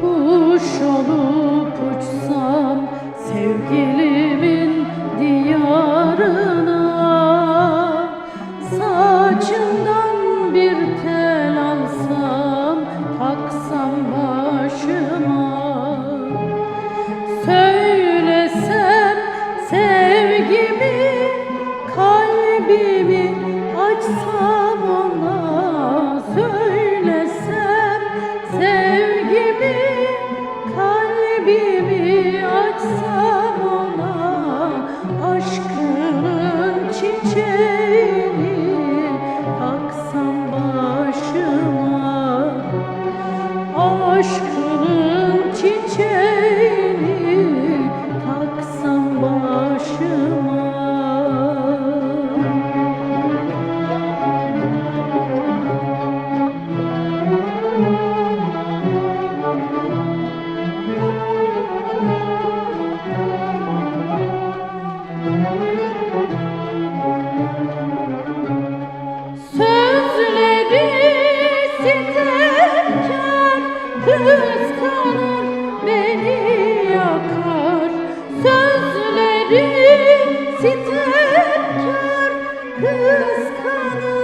Kuş olup uçsam sevgilimin diyarına Saçın sevgimi kalbimi açsam ona aşkın çiçeğini taksam başıma. Aşk kıskanır beni yakar. Sözleri sitemkar kıskanır